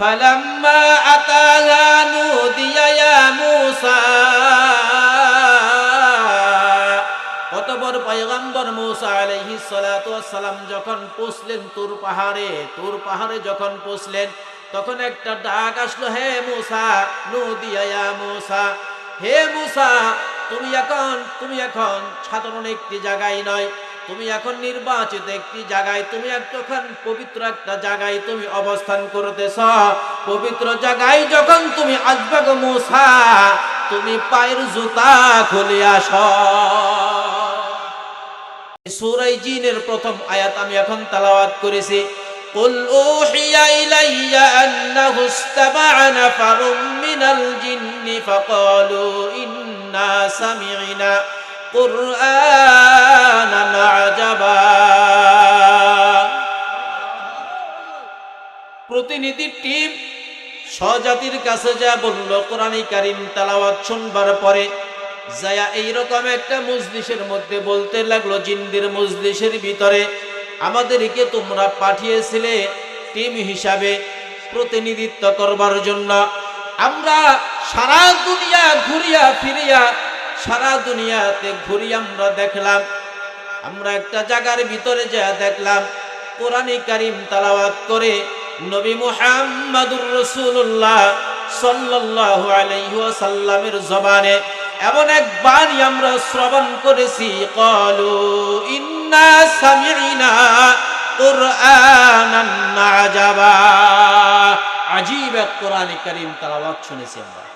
فلما أتاها نودي يا موسى অতপর পয়গম্বর মুসা আলাইহি সালাতু সালাম যখন পৌঁছলেন তুর পাহাড়ে তুর পাহাড়ে যখন পৌঁছলেন তখন একটা ডাক আসলো হে মুসা নদিয়া ইয়া মুসা হে মুসা তুমি এখন তুমি এখন সাধারণ একটি জায়গায় নয় তুমি এখন নির্বাচিত একটি জায়গায় তুমি এখন পবিত্র একটা জায়গায় তুমি অবস্থান করতেছ পবিত্র জায়গায় যখন তুমি আসবে গো মুসা তুমি পায়ের জুতা খুলে আস সূরাই জিনের প্রথম আয়াত আমি এখন তেলাওয়াত করেছি قل أوحي إلي أنه استمع نفر من الجن فقالوا إنا سمعنا قرآنا عجبا প্রতিনিধি টিম স্বজাতির কাছে যা বলল কোরআনী কারিম তালাওয়াত শুনবার পরে যায়া এইরকম একটা মজলিসের মধ্যে বলতে লাগলো জিন্দির মজলিসের ভিতরে আমাদেরকে তোমরা পাঠিয়েছিলে টিম হিসাবে প্রতিনিধিত্ব করবার জন্য আমরা সারা দুনিয়া ঘুরিয়া ফিরিয়া সারা দুনিয়াতে ঘুরি আমরা দেখলাম। আমরা একটা জায়গার ভিতরে যা দেখলাম, কোরআনে কারিম তালাওয়াত করে নবী মুহাম্মাদুর রসুল্লাহ সাল্লাল্লাহু আলাইহি ওয়াসাল্লামের জবানে এমন এক বাণী আমরা শ্রবণ করেছি ক্বালু ইন্না সামি'না আজাবা এক কোরআনে কারিম তালাওয়াত শুনেছি আমরা।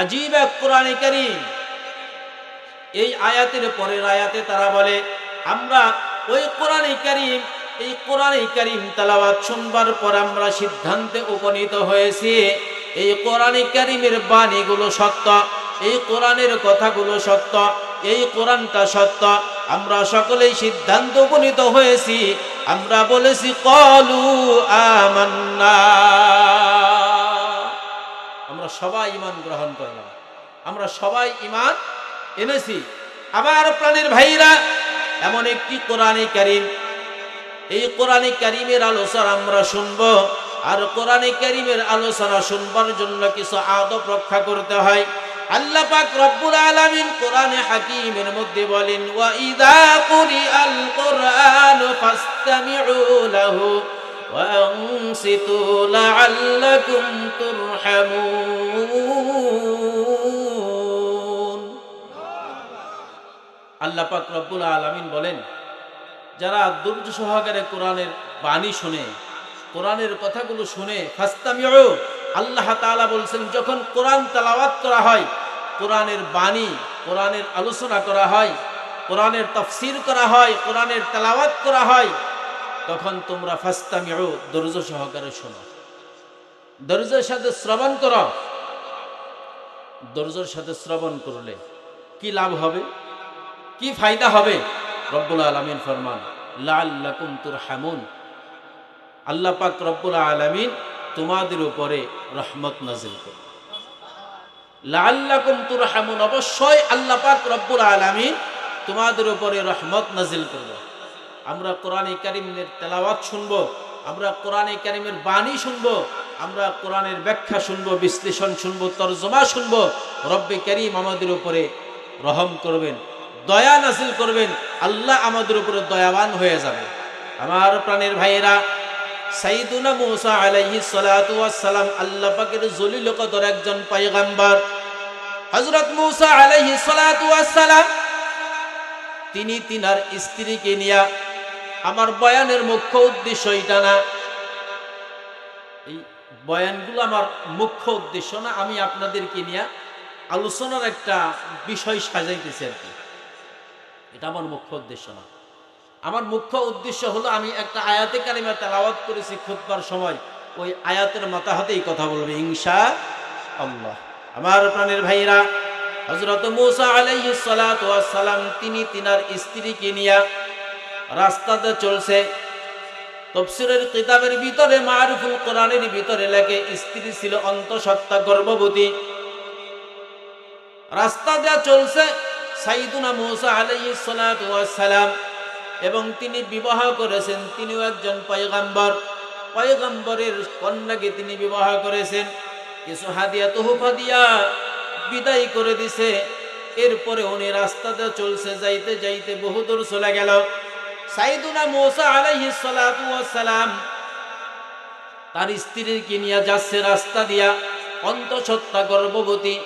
আজীব এক কোরআনে এই আয়াতের পরের আয়াতে তারা বলে, আমরা ওই কোরআনে কারিম, এই কোরআনে কারিম তালাওয়াত শুনবার পর আমরা সিদ্ধান্তে উপনীত হয়েছি, এই কোরআনে কারিমের বাণীগুলো সত্য, এই কোরআনের কথাগুলো সত্য, এই কোরআনটা সত্য। আমরা সকলেই সিদ্ধান্ত উপনীত হয়েছি, আমরা বলেছি, কলু, আমান্না। আমরা সবাই ইমান গ্রহণ করলাম। আমরা সবাই ইমান এনেছি। আমার প্রাণের ভাইরা, এমন একটি কোরআনে কারিম। এই কোরআনে কারিমের আলোচনা আমরা শুনব। আর কোরআনে কারিমের আলোচনা শুনবার জন্য কিছু আদব রক্ষা করতে হয়। আল্লাহ পাক রব্বুল আলামিন কোরআনে হাকিমের মধ্যে বলেন, ওয়া ইদা কুরিআল কোরআন ফাসতামিউ লাহু। আনসিতু লাআল্লাকুম তুরহামুন আল্লাহ পাক রব্বুল আলামিন বলেন, যারা ধৈর্য সহকারে কোরআনের বাণী শুনে, কোরআনের কথাগুলো শুনে, ফাস্তামিউ, আল্লাহ তাআলা বলছেন, যখন কোরআন তেলাওয়াত করা হয়, কোরআনের বাণী, কোরআনের আলোচনা করা হয়, কোরআনের তফসির করা হয়, কোরআনের তেলাওয়াত করা হয় তখন তোমরা ফাস্তামিউ ধৈর্য সহকারে শোনো। ধৈর্যের সাথে শ্রবণ করো। ধৈর্যের সাথে শ্রবণ করলে কি লাভ হবে? কি ফায়দা হবে? রব্বুল আলমিন ফরমান লাল্লাকুম তুরহামুন। আল্লাহ পাক রব্বুল আলমিন তোমাদের উপরে রহমত নাজিল করবে লাল্লাকুম তুরহামুন, অবশ্যই আল্লাহ পাক রব্বুল আলমিন তোমাদের উপরে রহমত নাজিল করবে। আমরা কোরআনে কারিমের তেলাওয়াত শুনব, আমরা কোরআনে কারিমের বাণী শুনব, আমরা কোরআনের ব্যাখ্যা শুনব, বিশ্লেষণ শুনব, তর্জমা শুনব। রব্বে করিম আমাদের উপরে রহম করবেন, দয়া নাসিল করবেন, আল্লাহ আমাদের উপরে দয়াবান হয়ে যাবে। আমার প্রাণের ভাইয়েরা সাইদুনা মুসা আলাইহি ওয়াসসালাম আল্লাহ পাকের জলিল কদর একজন পয়গম্বর। হযরত মুসা আলাইহি ওয়াসসালাম, তিনি তিনার স্ত্রীকে নিয়া আমার বয়ানের মুখ্য উদ্দেশ্য এটা না। এই বয়ানগুলো আমার মুখ্য উদ্দেশ্য না, আমি আপনাদেরকে নিয়ে আলোচনার একটা বিষয় সাজাইতেছি আর কি। এটা আমার মুখ্য উদ্দেশ্য না। আমার মুখ্য উদ্দেশ্য হলো, আমি একটা আয়াতে কারিমা তেলাওয়াত করেছি খুতবার সময়, ওই আয়াতের মাথা হাতেই কথা বলবে, ইনশা আল্লাহ। আমার প্রাণের ভাইরা হজরত মুসা আলাইহি সালাম, তিনি তিনার স্ত্রীকে নিয়ে রাস্তাতে চলছে। তফসিরের কিতাবের ভিতরে, মারুফুল কোরআনের ভিতরে লেখে, স্ত্রী ছিল অন্তঃসত্ত্বা গর্ভবতী। রাস্তা দেয়া চলছে সাইদুনা মুসা আলাইহিস সালাতু ওয়াস সালাম এবং তিনি বিবাহ করেছেন। তিনিও একজন পয়গাম্বর। পয়গম্বরের কন্যাকে তিনি বিবাহ করেছেন। কিছু হাদিয়া তোহফা দিয়া বিদায় করে দিছে। এরপরে উনি রাস্তাতে চলছে, যাইতে যাইতে বহুদূর চলে গেল। সাইদুনা মোসা আলাইহিস সালাতু সালাম তার স্ত্রীকে নিয়ে যাচ্ছে রাস্তা দিয়া অন্তঃসত্ত্বা গর্ভবতী।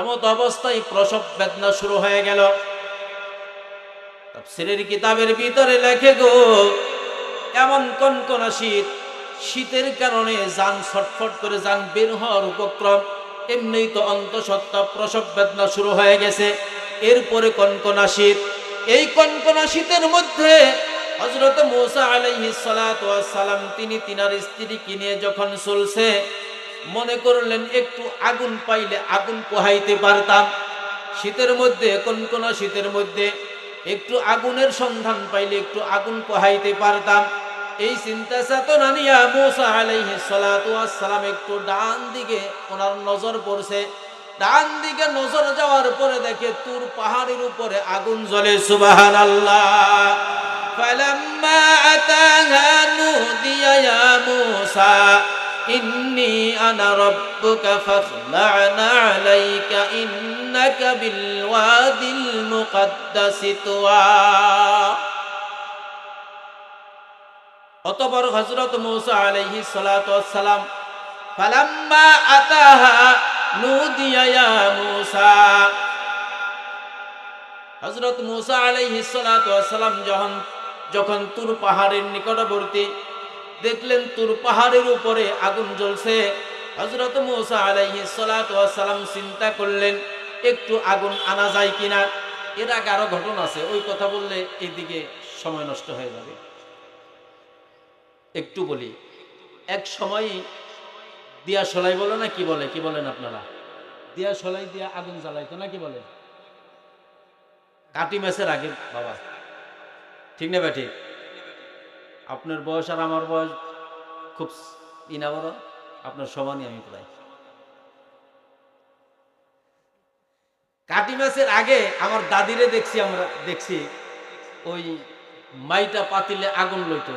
এমত অবস্থায় প্রসব বেদনা শুরু হয়ে গেল। তাফসীরের কিতাবের ভিতরে লেখে গো, এমন কনকনা শীত, শীতের কারণে যান ছটফট করে যান বের হওয়ার উপক্রম, এমনিই তো অন্তঃসত্ত্বা প্রসব বেদনা শুরু হয়ে গেছে। এরপরে কনকনা শীত এই কনকনা শীতের মধ্যে হজরত মৌসা আলাইহি সালাম তিনি তিনার স্ত্রীকে নিয়ে যখন চলছে, মনে করলেন একটু আগুন পাইলে আগুন পোহাইতে পারতাম। শীতের মধ্যে, কনকনা শীতের মধ্যে একটু আগুনের সন্ধান পাইলে একটু আগুন পোহাইতে পারতাম। এই চিন্তা চেতনা নিয়া মৌসা আলাইহি সালাম একটু ডান দিকে ওনার নজর পড়ছে। ডান দিকে নজর যাওয়ার পরে দেখে তুর পাহাড়ের উপরে আগুন জ্বলে সুবাহান আল্লাহ فلما أتاها نودي يا موسى إني أنا ربك فاخلع عليك إنك بالوادي المقدس طوى অতপর হজরত মৌসা আলাইহি সালাম ফালাম্মা আতাহা ইয়া মূসা। ওয়াসসালাম যখন যখন তুর পাহাড়ের নিকটবর্তী দেখলেন তুর পাহাড়ের উপরে আগুন জ্বলছে, হযরত মূসা আলাইহিস সালাতু ওয়াসসালাম চিন্তা করলেন, একটু আগুন আনা যায় কিনা? এর আগে আরও ঘটনা আছে, ওই কথা বললে এদিকে সময় নষ্ট হয়ে যাবে। একটু বলি, এক সময় দিয়া সলাই বলে না কি বলে? কি বলেন আপনারা? দিয়া সলাই, দিয়া আগুন জ্বালাইতো না কি বলে? কাটি ম্যাচের আগে, বাবা। ঠিক না বা ঠিক? আপনার বয়স আর আমার বয়স খুব ইনা বড় আপনার সমানই আমি প্রায়। কাটি ম্যাচের আগে আমার দাদিরে দেখছি, আমরা দেখছি, ওই মাইটা পাতিলে আগুন লইতো।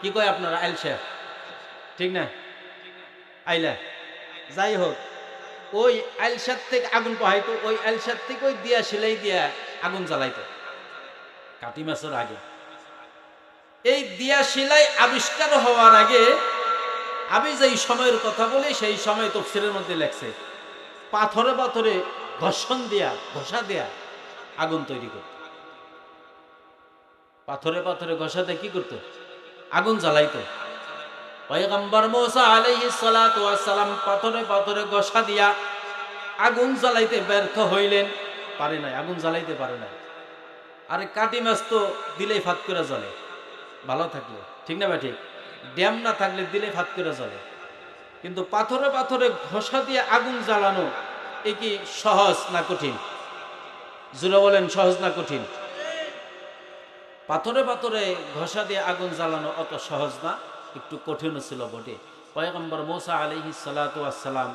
কি কয় আপনারা আইলসা ঠিক না? আইলা। যাই হোক ওই আইলসার থেকে আগুন পাহাইতো, ওই আইলসার থেকে ওই দিয়া সেলাই দিয়া আগুন জ্বালাইতো। কাটি মাছের আগে। এই দিয়া সেলাই আবিষ্কার হওয়ার আগে, আমি যেই সময়ের কথা বলি, সেই সময় তফসিলের মধ্যে লেখছে, পাথরে পাথরে ঘর্ষণ দিয়া, ঘষা দেয়া আগুন তৈরি করত। পাথরে পাথরে ঘষা দিয়ে কি করতো? আগুন জ্বালাইতো। পয়গম্বর মোসা ওয়াস সালাম পাথরে পাথরে ঘষা দিয়া আগুন জ্বালাইতে ব্যর্থ হইলেন। পারে নাই, আগুন জ্বালাইতে পারে নাই। আরে কাটি মাছ তো দিলেই ফাত করে জ্বলে। ভালো থাকলে, ঠিক না বা ঠিক? ড্যাম না থাকলে দিলে ফাত করে জ্বলে। কিন্তু পাথরে পাথরে ঘষা দিয়ে আগুন জ্বালানো, এ কি সহজ না কঠিন? জুড়ে বলেন, সহজ না কঠিন? পাথরে পাথরে ঘষা দিয়ে আগুন জ্বালানো অত সহজ না। একটু কঠিনও ছিল বটে। পয়গম্বর মোসা আলহি সালাম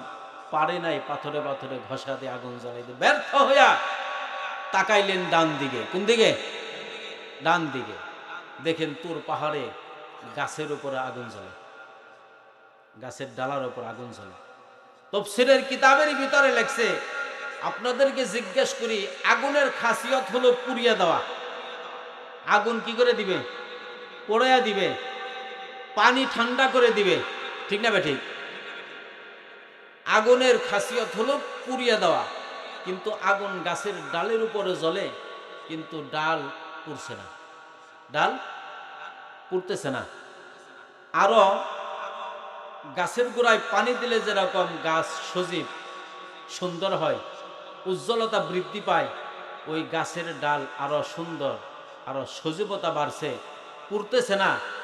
পারে নাই পাথরে পাথরে ঘষা দিয়ে আগুন জ্বালাইতে ব্যর্থ হইয়া তাকাইলেন ডান দিকে। কোন দিকে? ডান দিকে। দেখেন তোর পাহাড়ে গাছের উপরে আগুন জ্বলে। গাছের ডালার উপর আগুন জ্বলে। তফসিরের কিতাবের ভিতরে লেখছে, আপনাদেরকে জিজ্ঞেস করি, আগুনের খাসিয়ত হলো পুড়িয়ে দেওয়া। আগুন কি করে দিবে? পোড়াইয়া দিবে। পানি ঠান্ডা করে দিবে। ঠিক না ঠিক আগুনের খাসিয়ত হলো পুড়িয়ে দেওয়া। কিন্তু আগুন গাছের ডালের উপরে জ্বলে, কিন্তু ডাল পুড়ছে না। ডাল পুড়তেছে না। আরও গাছের গোড়ায় পানি দিলে যেরকম গাছ সজীব, সুন্দর হয়, উজ্জ্বলতা বৃদ্ধি পায়, ওই গাছের ডাল আরও সুন্দর, আরও সজীবতা বাড়ছে। পুড়তেছে না।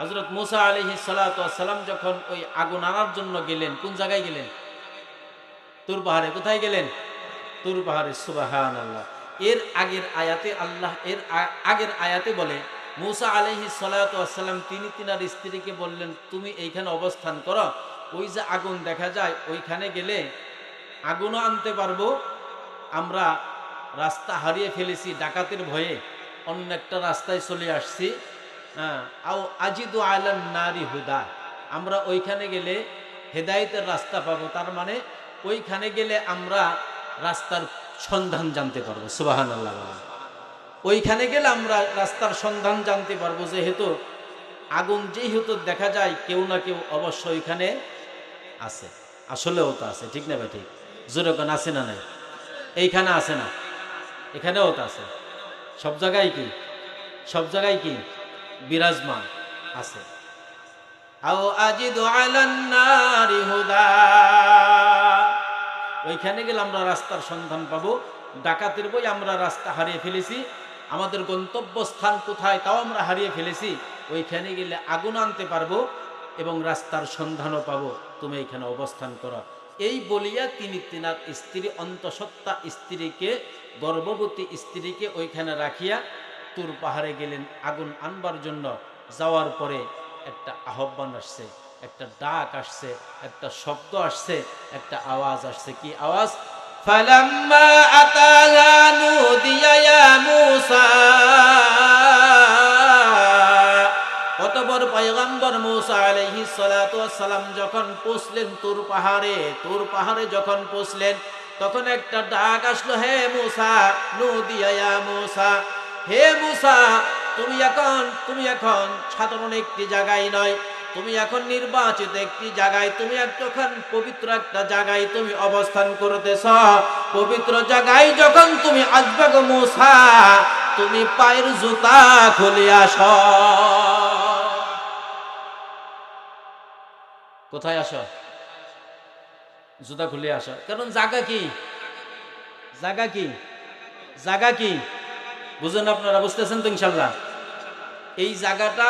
হজরত মুসা আলহি সালাম যখন ওই আগুন আনার জন্য গেলেন, কোন জায়গায় গেলেন? তুর পাহাড়ে, কোথায় গেলেন? তুর পাহাড়ে সুবাহান আল্লাহ এর আগের আয়াতে আল্লাহ, এর আগের আয়াতে বলে, মুসা আলহি সালাম তিনি তিনার স্ত্রীকে বললেন, তুমি এইখানে অবস্থান করো, ওই যে আগুন দেখা যায়, ওইখানে গেলে আগুনও আনতে পারব। আমরা রাস্তা হারিয়ে ফেলেছি, ডাকাতের ভয়ে। অন্য একটা রাস্তায় চলে আসছি আও আজিদু আলান নারী হুদা। আমরা ওইখানে গেলে হেদায়েতের রাস্তা পাবো, তার মানে ওইখানে গেলে আমরা রাস্তার সন্ধান জানতে পারব সুবাহান আল্লাহ ওইখানে গেলে আমরা রাস্তার সন্ধান জানতে পারব, যেহেতু আগুন যেহেতু দেখা যায়, কেউ না কেউ অবশ্য ওইখানে আছে। আসলেও তো আছে, ঠিক না ভাই, ঠিক? জোরকন আছে না নাই? এইখানে আছে না? এখানেও তো আছে। সব জায়গায় কি? সব জায়গায় কি? বিরাজমান আছে। আও আজিদু আলান নারি হুদা। ওইখানে গেলে আমরা রাস্তার সন্ধান পাবো। ডাকাতের বই আমরা রাস্তা হারিয়ে ফেলেছি। আমাদের গন্তব্যস্থান কোথায় তাও আমরা হারিয়ে ফেলেছি। ওইখানে গেলে আগুন আনতে পারব এবং রাস্তার সন্ধানও পাবো। তুমি এখানে অবস্থান করো। এই বলিয়া তিনি তিনার স্ত্রী অন্তঃসত্ত্বা স্ত্রীকে গর্ভবতী স্ত্রীকে ওইখানে রাখিয়া তুর পাহাড়ে গেলেন আগুন আনবার জন্য যাওয়ার পরে একটা আহ্বান আসছে একটা ডাক আসছে একটা শব্দ আসছে একটা আওয়াজ আসছে কি আওয়াজ فلما أتاها نودي يا موسى অতপর পয়গম্বর মুসা আলাইহি সালাতু সালাম যখন পৌঁছলেন তুর পাহাড়ে তুর পাহাড়ে যখন পৌঁছলেন তখন একটা ডাক আসলো হে মুসা নদিয়া ইয়া মুসা হে মুসা, তুমি এখন তুমি এখন সাধারণ একটি জায়গায় নয়। তুমি এখন নির্বাচিত একটি জায়গায়। তুমি এখন পবিত্র একটা জায়গায় তুমি অবস্থান করতেছ। পবিত্র জায়গায় যখন তুমি আসবে গো মুসা, তুমি পায়ের জুতা খুলে আস। কোথায় আসো? জুতা খুলে আসো। কারণ জায়গা কি? জায়গা কি? জায়গা কি? বুঝুন আপনারা, বুঝতেছেন তো ইনশাল্লাহ এই জায়গাটা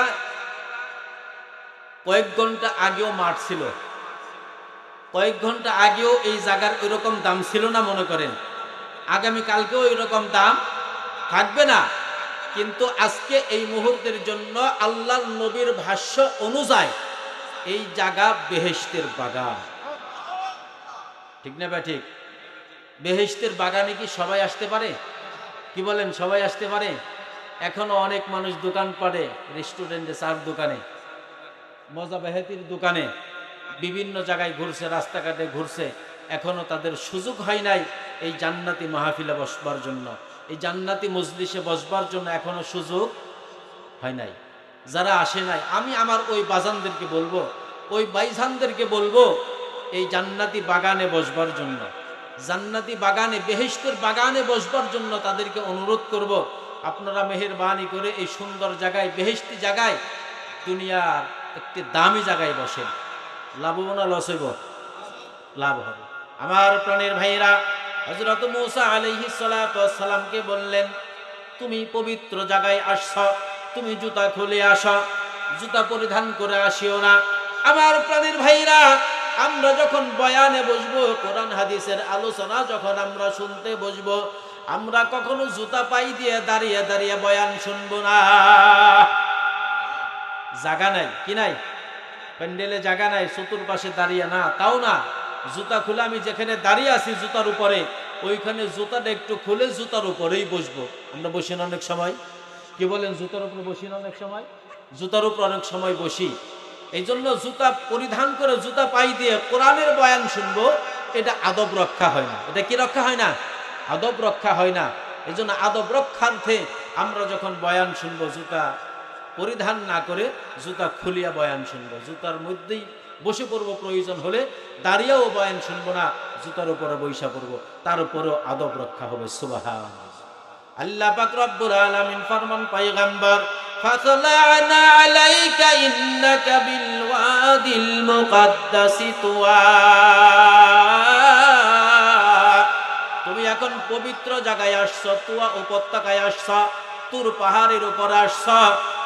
কয়েক ঘণ্টা আগেও মাঠ ছিল। কয়েক ঘণ্টা আগেও এই জায়গার ওইরকম দাম ছিল না মনে করেন। আগামী কালকেও ওইরকম দাম থাকবে না। কিন্তু আজকে এই মুহূর্তের জন্য আল্লাহ নবীর ভাষ্য অনুযায়ী এই জায়গা বেহেস্তের বাগান। ঠিক না বা ঠিক? বেহেস্তের বাগানে কি সবাই আসতে পারে? কি বলেন, সবাই আসতে পারে? এখনও অনেক মানুষ দোকান পাড়ে রেস্টুরেন্টে চার দোকানে, মজা বেহেতির দোকানে, বিভিন্ন জায়গায় ঘুরছে, রাস্তাঘাটে ঘুরছে, এখনও তাদের সুযোগ হয় নাই এই জান্নাতি মাহফিলে বসবার জন্য। এই জান্নাতি মজলিসে বসবার জন্য এখনও সুযোগ হয় নাই। যারা আসে নাই, আমি আমার ওই বাজানদেরকে বলব, ওই বাইজানদেরকে বলব, এই জান্নাতি বাগানে বসবার জন্য। জান্নাতি বাগানে বেহেস্তের বাগানে বসবার জন্য তাদেরকে অনুরোধ করব, আপনারা মেহেরবানি করে এই সুন্দর জায়গায় বেহেস্তি জায়গায়, দুনিয়ার একটি দামি জায়গায় বসেন। লাভ না লস হইব? লাভ হবে। আমার প্রাণের ভাইয়েরা হজরত মৌসা আলহি সালামকে বললেন, তুমি পবিত্র জায়গায় আসছ, তুমি জুতা খুলে আস, জুতা পরিধান করে আসিও না। আমার প্রাণের ভাইরা আমরা যখন বয়ানে বসবো, কোরআন হাদিসের আলোচনা যখন আমরা শুনতে বসবো, আমরা কখনো জুতা পাই দিয়ে দাঁড়িয়ে দাঁড়িয়ে বয়ান শুনব না। জাগা নাই, কি নাই? প্যান্ডেলে জাগা নাই চতুর্পাশে দাঁড়িয়ে না, তাও না। জুতা খুলে আমি যেখানে দাঁড়িয়ে আছি জুতার উপরে, ওইখানে জুতাটা একটু খুলে জুতার উপরেই বসবো। আমরা বসি না অনেক সময়? কি বলেন, জুতার উপরে বসি না অনেক সময়? জুতার উপর অনেক সময় বসি। এই জন্য জুতা পরিধান করে জুতা পাই দিয়ে কোরআনের বয়ান শুনব, এটা আদব রক্ষা হয় না। এটা কি রক্ষা হয় না? আদব রক্ষা হয় না। এই জন্য আদব রক্ষার্থে আমরা যখন বয়ান শুনব, জুতা পরিধান না করে জুতা খুলিয়া বয়ান শুনব। জুতার মধ্যেই বসে পড়ব প্রয়োজন হলে, দাঁড়িয়েও বয়ান শুনব না, জুতার উপরে বৈশা পড়ব। তার উপরেও আদব রক্ষা হবে সুবাহান আল্লাহ পাক রব্বুল আলামিন ফরমান পয়গম্বর فطلعنا عليك إنك بالوادي المقدس طوى তুমি এখন পবিত্র জায়গায় আসছ তুয়া উপত্যকায় আসছ তুর পাহাড়ের উপর আসছ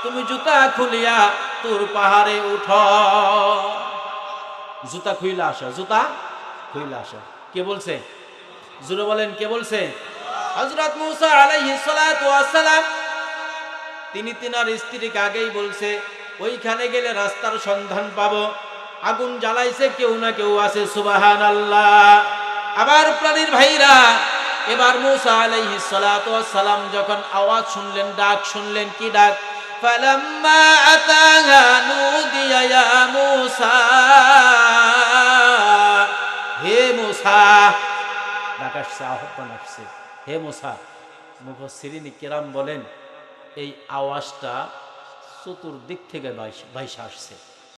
তুমি জুতা খুলিয়া তুর পাহাড়ে উঠ জুতা খুইলা আসো জুতা খুইলা আসো কে বলছে জুড়ে বলেন কে বলছে হজরত মুসা আলাইহিস সালাতু ওয়াসসালাম তিনি তিনার স্ত্রীকে আগেই বলছে, ওইখানে গেলে রাস্তার সন্ধান পাব। আগুন জ্বালাইছে, কেউ না কেউ আছে সুবাহান আল্লাহ আবার প্রাণীর ভাইরা, এবার মুসা আলাইহিস সালাতু ওয়াসসালাম যখন আওয়াজ শুনলেন, ডাক শুনলেন, কি ডাক? আতাহা নুদিয়া ইয়া মুসা। হে মুসা। ডাক আসছে, আহ্বান আসছে, হে মুসা। মুফসিরিনী কেরাম বলেন এই আওয়াজটা চতুর্দিক থেকে ভাইসা আসছে।